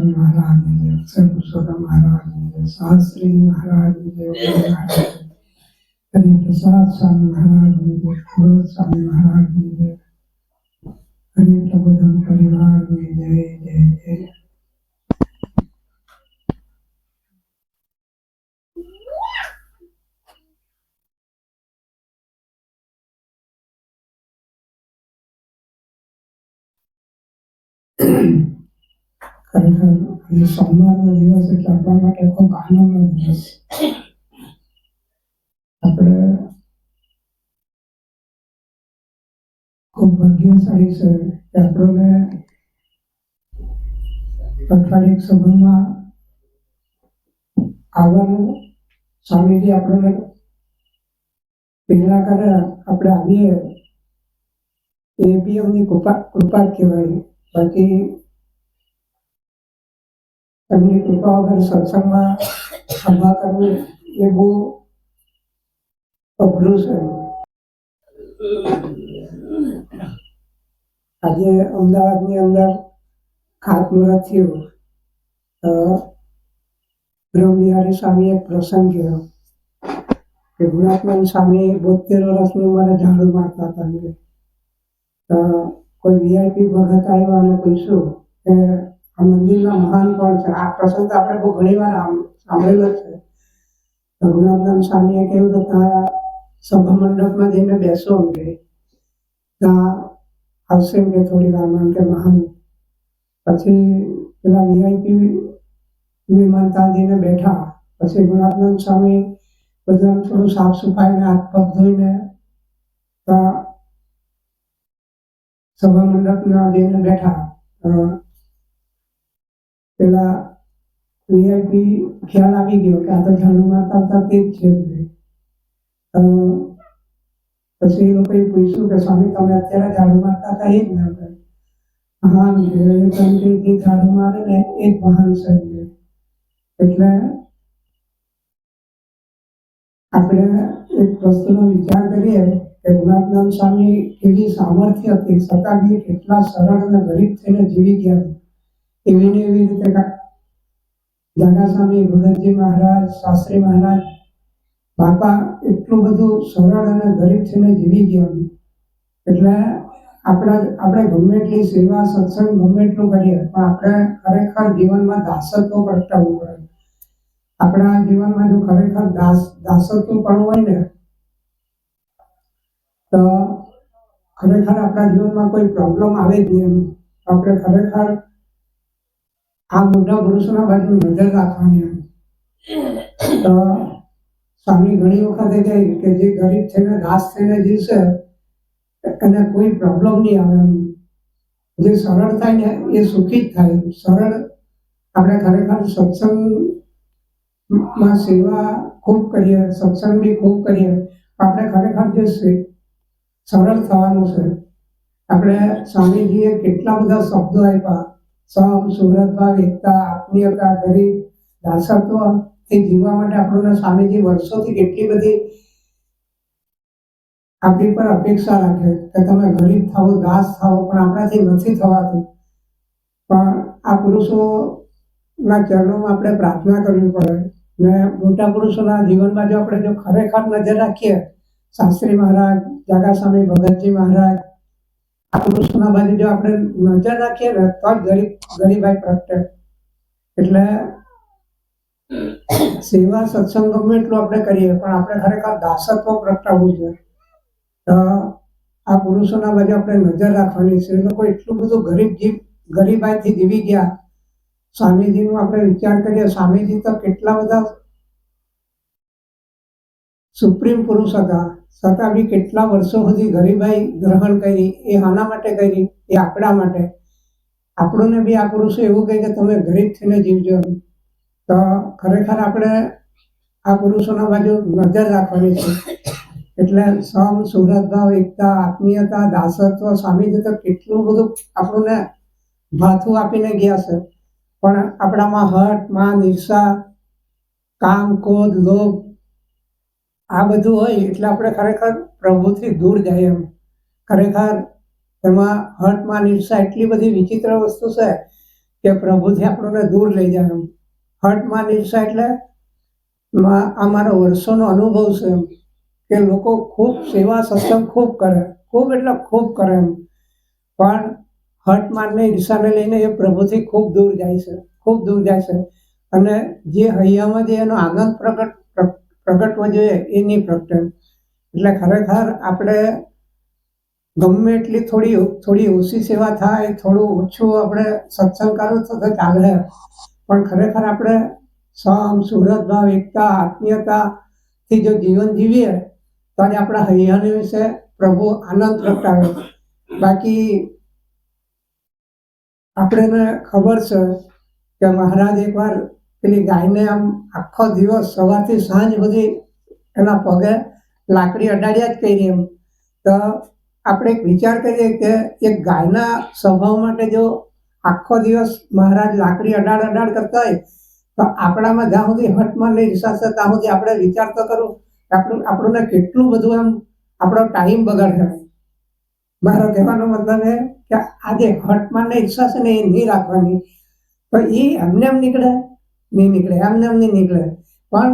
સ્વામી મહારાજની જય અક્ષર પુરુષોત્તમ મહારાજની જય શાસ્ત્રી મહારાજની જય મહારાજ હરિ પ્રસાદ સ્વામી મહારાજની જય ખોડ સ્વામી મહારાજની જય હરિ પ્રબોધન પરિવારની જય જય જય ખરેખર આજે સોમવારનો દિવસ એટલે આપણા માટે ખૂબ આનંદનો દિવસ. આપણે ખૂબ ભાગ્યશાળી છે કે આપણને અઠવાડિયે સભામાં આવવાનું સ્વામીજી આપણને પહેલા કરે આપણે આવીએ. એ બી એમની કૃપા કૃપા જ કહેવાય. બાકી એમની કૃપા વગર સત્સંગમાં સભા કરવી એ બહુ અઘરું છે આજે અમદાવાદની અંદર ખાતમુહૂર્ત થયું તો બ્રહ્મવિહારી સ્વામી એક પ્રસંગ કર્યો કે ગુણાત્માન સ્વામી બોતેર વર્ષની ઉંમરે ઝાડુ મારતા હતા. તો કોઈ વીઆઈપી ભગત આવ્યો અને પૂછ્યું કે મંદિરના મહાન પણ છે. આ પ્રસંગ તો આપણે બહુ ઘણી વાર સાંભળેલો છે. રઘુનાથદાન સ્વામીએ કહ્યું કે ત્યાં સભા મંડપમાં જઈને બેસો એમ ત્યાં આવશે કે થોડી વારમાં કે મહાન. પછી પેલા વીઆઈપી મહેમાન ત્યાં જઈને બેઠા. પછી રઘુનાથદાન સ્વામી બધાને થોડું સાફ સફાઈને હાથ પગ ધોઈને ત્યાં સભા મંડપમાં જઈને બેઠા. પેલા વીઆઈપી ખ્યાલ આવી ગયો કે આ તો ઝાડુ મારતા હતા તે જ છે પછી એ લોકોએ પૂછ્યું કે સ્વામી તમે અત્યારે ઝાડુ મારતા હતા? એ જ ને. હા એમ કે, જે ઝાડુ મારે ને એ જ મહાન છે. એટલે આપણે એક વસ્તુનો વિચાર કરીએ કે ગુલાબનામ સ્વામી કેવી સામર્થ્ય હતી છતાં કેટલા સરળ અને ગરીબ થઈને જીવી ગયા એવી એવી રીતે જાગા સ્વામી ભગતજી મહારાજ, શાસ્ત્રી મહારાજ, બાપા એટલું બધું સરળ અને ગરીબ થઈને જીવી ગયા એટલે આપણા આપણે ગમે એટલી સેવા, સત્સંગ ગમે એટલું કરીએ, પણ આપણે ખરેખર જીવનમાં દાસત્વ પ્રગટાવવું પડે આપણા જીવનમાં જો ખરેખર દાસ, દાસત્વ પણ હોય ને, તો ખરેખર આપણા જીવનમાં કોઈ પ્રોબ્લેમ આવે જ નહીં આપણે ખરેખર આ મોટા પુરુષોના બાજુ નજર રાખવાની તો સ્વામી ઘણી વખતે કહે કે જે ગરીબ છે ને દાસ થઈને જીવશે, એને કોઈ પ્રોબ્લેમ નહીં આવે એમ. જે સરળ થાય ને એ સુખી જ થાય. સરળ આપણે ખરેખર સત્સંગમાં સેવા ખૂબ કરીએ, સત્સંગ બી ખૂબ કરીએ. આપણે ખરેખર જે સરળ થવાનું છે. આપણે સ્વામીજીએ કેટલા બધા શબ્દો આપ્યા. સમ સુરતભાવ એકતા, આત્મીયતા, ગરીબ, દાસત્વ, એ જીવવા માટે આપણને સ્વામીજી વર્ષોથી કેટલી બધી આપણી પર અપેક્ષા રાખે કે તમે ગરીબ થાઓ દાસ થાઓ પણ આપણાથી નથી થવાતું. પણ આ પુરુષોના ચરણોમાં આપણે પ્રાર્થના કરવી પડે. ને મોટા પુરુષોના જીવનમાં જો આપણે જો ખરેખર નજર રાખીએ, શાસ્ત્રી મહારાજ જાગા સ્વામી ભગતજી મહારાજ આ બાજુ જો આપણે નજર રાખીએ ને, તો ગરીબ, ગરીબાઈ પ્રગટે. એટલે સેવા સત્સંગ ગમે એટલું આપણે કરીએ, પણ આપણે ખરેખર દાસત્વ પ્રગટાવવું જોઈએ. તો આ પુરુષોના બાજુ આપણે નજર રાખવાની છે. એ લોકો એટલું બધું ગરીબ જીવ, ગરીબાઈથી જીવી ગયા. સ્વામીજીનું આપણે વિચાર કરીએ, સ્વામીજી તો કેટલા બધા સુપ્રીમ પુરુષ હતા. છતાં બી કેટલા વર્ષો સુધી ગરીબાઈ ગ્રહણ કરી, એ આના માટે કરી, એ આપણા માટે. આપણને બી આ પુરુષો એવું કહે કે તમે ગરીબ થઈને જીવજો. તો ખરેખર આપણે આ પુરુષોના બાજુ નજર રાખવાની છે. એટલે સમ સુહૃદભાવ એકતા, આત્મીયતા, દાસત્વ સ્વામીજી તો કેટલું બધું આપણને માથું આપીને ગયા છે. પણ આપણામાં હટ માન ઈર્ષા કામ, ક્રોધ, લોભ આ બધું હોય એટલે આપણે ખરેખર પ્રભુથી દૂર જાય એમ. ખરેખર એમાં હર્ટમાં નિર્સા એટલી બધી વિચિત્ર વસ્તુ છે કે પ્રભુથી આપણને દૂર લઈ જાય એમ. હર્ટમાં નિર્સા એટલે આ મારો વર્ષોનો અનુભવ છે એમ, કે લોકો ખૂબ સેવા સત્સંગ ખૂબ કરે, ખૂબ એટલે ખૂબ કરે એમ. પણ હટ માનને ઈર્ષાને લઈને એ પ્રભુથી ખૂબ દૂર જાય છે, ખૂબ દૂર જાય છે. અને જે હૈયામાં જે એનો આનંદ પ્રગટ પ્ર- પ્રગટવો જોઈએ, એ નહીં પ્રગટે. એટલે ખરેખર આપણે ગમે એટલી થોડી થોડી ઓછી સેવા થાય, થોડું ઓછું આપણે સત્સંગ કરો તો ચાલે, પણ ખરેખર આપણે સમ સુરત ભાવ એકતા આત્મીયતાથી જો જીવન જીવીએ તો આજે આપણા હૈયાને વિશે પ્રભુ આનંદ પ્રગટાવે. બાકી આપણને ખબર છે કે મહારાજ એકવાર પેલી ગાયને આમ આખો દિવસ સવારથી સાંજ સુધી એના પગે લાકડી અડાડ્યા જ કરી એમ. તો આપણે એક વિચાર કરીએ કે એક ગાયના સ્વભાવ માટે જો આખો દિવસ મહારાજ લાકડી અડાડ અડાડ કરતા હોય, તો આપણામાં જ્યાં સુધી હટમાં નહીં રિસાશે ત્યાં સુધી આપણે વિચાર તો કરું આપણું, આપણને કેટલું બધું એમ આપણો ટાઈમ બગાડશે મારો કહેવાનો મતલબ એ કે આજે હટમાં નહીં ઈચ્છા છે ને એ નહીં રાખવાની. તો એ એમને એમ નીકળે નહીં નીકળે એમને એમ નહીં નીકળે. પણ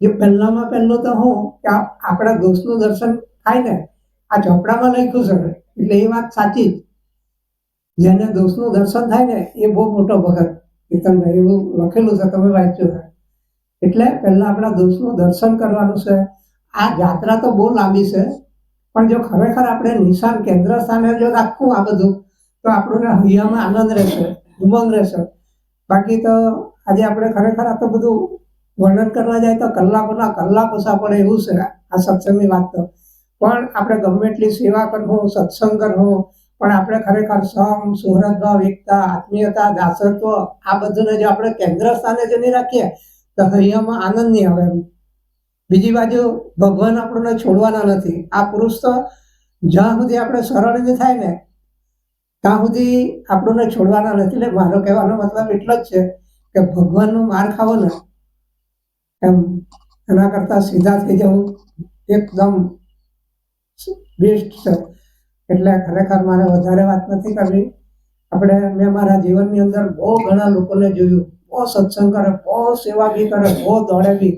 જે પહેલામાં પહેલું તો હું કે આપણા દોસ્તનું દર્શન થાય ને, આ ચોપડામાં લખ્યું શકે એટલે એ વાત સાચી જ. જેને દોસ્તનું દર્શન થાય ને, એ બહુ મોટો ભગત. કેતનભાઈ એવું લખેલું છે, તમે વાંચ્યું છે. એટલે પહેલા આપણા દોસ્તનું દર્શન કરવાનું છે. આ યાત્રા તો બહુ લાંબી છે, પણ જો ખરેખર આપણે નિશાન કેન્દ્ર સ્થાને જો રાખવું આ બધું, તો આપણને હૈયામાં આનંદ રહેશે, ઉમંગ રહેશે. બાકી તો આજે આપણે ખરેખર આ તો બધું વર્ણન કરવા જાય તો કલાકોના કલાકો પણ એવું છે. આ સત્સંગની વાત તો. પણ આપણે ગમે એટલી સેવા કરવું, સત્સંગ કરવું, પણ આપણે ખરેખર સમ, સુહૃદભાવ, એકતા, આત્મીયતા, દાસત્વ, આ બધુંને જો આપણે કેન્દ્ર સ્થાને જો નહીં રાખીએ, તો હૈયામાં આનંદ નહીં આવે બીજી બાજુ ભગવાન આપણને છોડવાના નથી. આ પુરુષ તો જ્યાં સુધી આપણે સરળ જ થાય ને, ત્યાં સુધી આપણને છોડવાના નથી. એટલે મારો કહેવાનો મતલબ એટલો જ છે કે ભગવાનનો માર ખાવો ને, એમ એના કરતાં સીધા થઈ જવું એકદમ બેસ્ટ છે. એટલે ખરેખર મારે વધારે વાત નથી કરવી. આપણે મેં મારા જીવનની અંદર બહુ ઘણા લોકોને જોયું. બહુ સત્સંગ કરે, બહુ સેવા બી કરે, બહુ દોડે બી.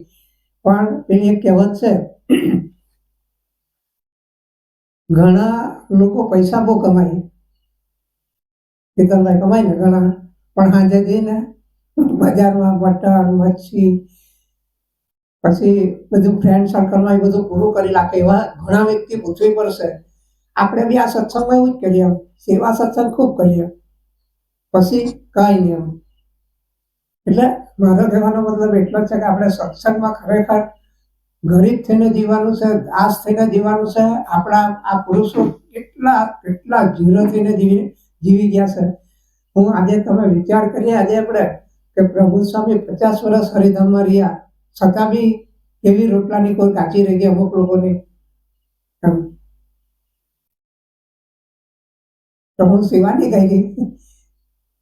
પણ પેલી એક કહેવત છે, ઘણા લોકો પૈસા બહુ કમાય. કેતનભાઈ કમાય ને ઘણા. પણ સાંજે જઈને બજારમાં મટન મચ્છી પછી બધું ફ્રેન્ડ સર્કલમાં એ બધું પૂરું કરી નાખે. એવા ઘણા વ્યક્તિ પૂછવી પડશે આપણે બી આ સત્સંગમાં એવું જ કરીએ. સેવા સત્સંગ ખૂબ કરીએ. પછી કાંઈ નહીં એટલે મારો કહેવાનો મતલબ એટલો છે કે આપણે સત્સંગમાં ખરેખર ગરીબ થઈને જીવવાનું છે, દાસ થઈને જીવવાનું છે. આપણા આ પુરુષો કેટલા કેટલા જીરો થઈને જીવી જીવી ગયા છે. હું આજે તમે વિચાર કરીએ, આજે આપણે કે પ્રભુ સ્વામી પચાસ વર્ષ હરિધામમાં રહ્યા. છતાં બી એવી રોટલાની કોઈ કાચી રહી ગઈ અમુક લોકોની. પ્રભુ તો હું સેવા નહીં કરી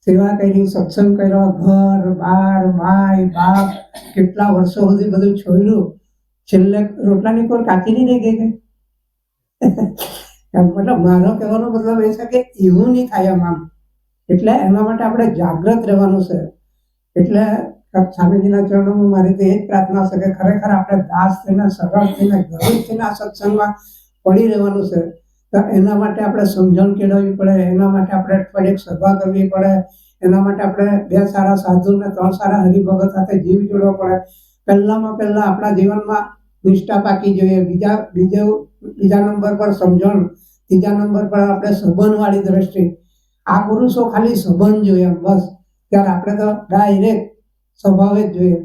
સેવા કરી, સત્સંગ કર્યો, ઘર, બાર, માય, બાપ, કેટલા વર્ષો સુધી બધું છોડ્યું. છેલ્લે રોટલાની કોઈ કાચી નહીં રહી ગઈ મતલબ મારો કહેવાનો મતલબ એ છે કે એવું નહીં થાય આમ. એટલે એના માટે આપણે જાગૃત રહેવાનું છે. એટલે સ્વામીજીના ચરણોમાં મારી તો એ જ પ્રાર્થના છે કે ખરેખર આપણે દાસ થઈને, સરળ થઈને, ગરીબ થઈને આ સત્સંગમાં પડી રહેવાનું છે. તો એના માટે આપણે સમજણ કેળવવી પડે, એના માટે આપણે અઠવાડિયે સભા કરવી પડે, એના માટે આપણે બે સારા સાધુ ને ત્રણ સારા હરિભગત સાથે જીવ જોડવો પડે. પહેલામાં પહેલા આપણા જીવનમાં નિષ્ઠા પાકી જોઈએ. બીજા, બીજો, બીજા નંબર પર સમજણ, ત્રીજા નંબર પર આપણે સંબંધવાળી દ્રષ્ટિ. આ પુરુષો ખાલી સંબંધ જોઈએ, બસ. ત્યારે આપણે તો ડાયરેક્ટ સ્વભાવે જ જોઈએ.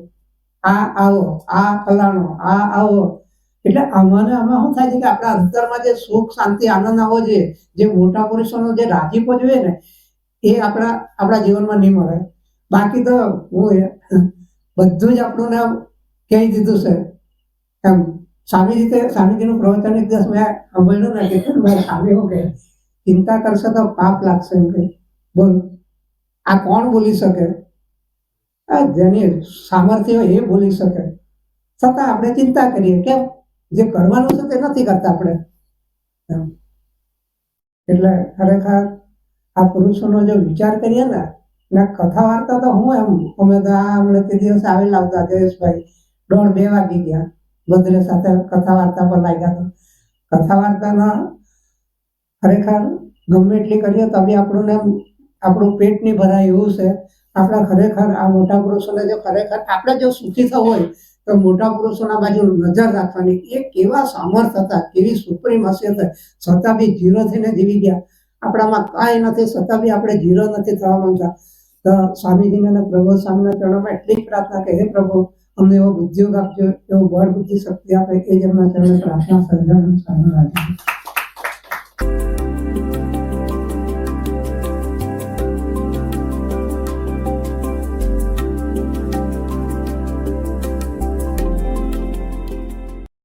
આ આવો, આ ફલાણો, આ આવો. એટલે આમાં આમાં શું થાય છે કે આપણા અંતરમાં જે સુખ, શાંતિ, આનંદ આવવો જોઈએ, જે મોટા પુરુષોનો જે રાજીપો જોઈએ ને, એ આપણા આપણા જીવનમાં નહીં મળે. બાકી તો હું બધું જ આપણું નામ કહી દીધું છે. એમ સ્વામીજી સ્વામીજીનું પ્રવચન એક દિવસ મેં સાંભળ્યું ને, કે મારે સ્વામી હું કહે, ચિંતા કરશે તો પાપ લાગશે. એમ કે બોલ. આ કોણ બોલી શકે? આ જેની સામર્થ્ય હોય એ બોલી શકે. છતાં આપણે ચિંતા કરીએ કેમ? જે કરવાનું છે તે નથી કરતા આપણે. એટલે ખરેખર આ પુરુષોનો જો વિચાર કરીએ ને, ના કથા વાર્તા તો હું એમ, અમે તો આ હમણે તે દિવસે આવેલા હતા જયેશભાઈ. દોઢ બે વાગી ગયા. ભદ્ર સાથે કથા વાર્તા પર લાગ્યા તો કથા વાર્તાના ખરેખર ગમે એટલી કરીએ તો બી આપણું ને આપણું પેટ નહીં ભરાય એવું છે. આપણે ખરેખર આ મોટા પુરુષોને જો ખરેખર આપણે જો સુખી થવું હોય, તો મોટા પુરુષોના બાજુ નજર રાખવાની એ કેવા સામર્થ હતા કેવી સુપ્રીમ હસિયત છતાં બી જીરો થઈને જીવી ગયા. આપણામાં કાંઈ નથી, છતાં બી આપણે જીરો નથી થવા માંગતા. તો સ્વામીજીને અને પ્રભુ સ્વામીના ચરણોમાં એટલી પ્રાર્થના કે, હે પ્રભુ, અમને એવો ઉદ્યોગ આપજો, એવો બળ બુદ્ધિ શક્તિ આપે, એ જ એમના ચરણે પ્રાર્થના સર્જન સામે રાખજો